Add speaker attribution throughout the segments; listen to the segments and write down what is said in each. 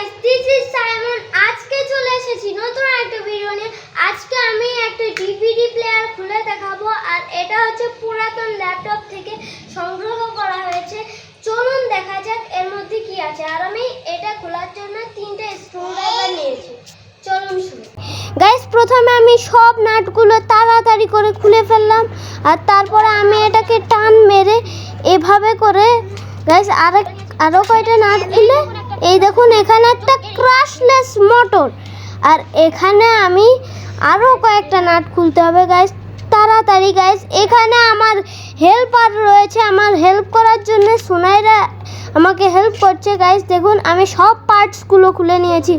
Speaker 1: Guys this is Simon আজকে চলে এসেছি নতুন একটা ভিডিও নিয়ে। আজকে আমি একটা ডিভিডি প্লেয়ার খুলে দেখাবো, আর এটা হচ্ছে পুরাতন ল্যাপটপ থেকে সংগ্রহ করা হয়েছে। চলুন দেখা যাক এর মধ্যে কি আছে। আর আমি এটা খোলার জন্য তিনটে স্ক্রুড্রাইভার নিয়েছি। চলুন শুরু গাইস প্রথমে আমি সব নাটগুলো তাড়াতাড়ি করে খুলে ফেললাম, আর তারপরে আমি এটাকে টান মেরে এভাবে করে গাইস আরেক আরও কয়টা নাট খুলে? এই দেখুন, এখানে একটা ক্রাশলেস মোটর আর এখানে আমি আরও কয়েকটা নাট খুলতে হবে গাইস তাড়াতাড়ি গাইস এখানে আমার হেল্পার রয়েছে। আমার হেল্প করার জন্য সোনাইরা আমাকে হেল্প করছে গাইস দেখুন, আমি সব পার্টসগুলো খুলে নিয়েছি।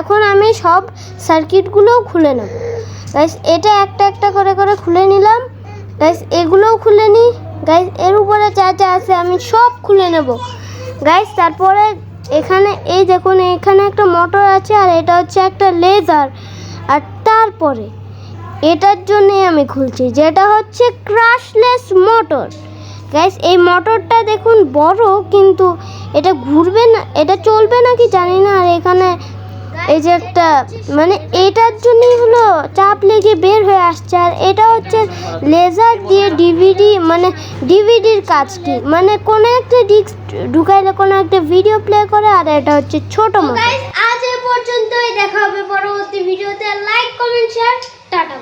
Speaker 1: এখন আমি সব সার্কিটগুলোও খুলে নেব। গাইস এটা একটা একটা করে করে খুলে নিলাম। গাইস এগুলোও খুলে নিই গাইস এর উপরে যা যা আছে আমি সব খুলে নেব। গাইস তারপরে এখানে, এই দেখুন, এখানে একটা মোটর আছে আর এটা হচ্ছে একটা লেজার আর তারপরে, এটার জন্যে আমি খুলছি, যেটা হচ্ছে ক্রাশলেস মোটর গ্যাস এই মোটরটা দেখুন বড়, কিন্তু এটা ঘুরবে না, এটা চলবে নাকি জানি না। এই যে একটা মানে এটার জন্যই হলো চাপ লেগে বের হয়ে আসছে। আর এটা হচ্ছে লেজার দিয়ে ডিভিডি মানে ডিভিডির কাজটি। মানে কোনো একটা ডিস্ক ঢুকাইলে কোনো একটা ভিডিও প্লে করে আর এটা হচ্ছে ছোট মতো আজ এ পর্যন্তই দেখা হবে পরবর্তী ভিডিওতে লাইক কমেন্ট শেয়ার টাটা।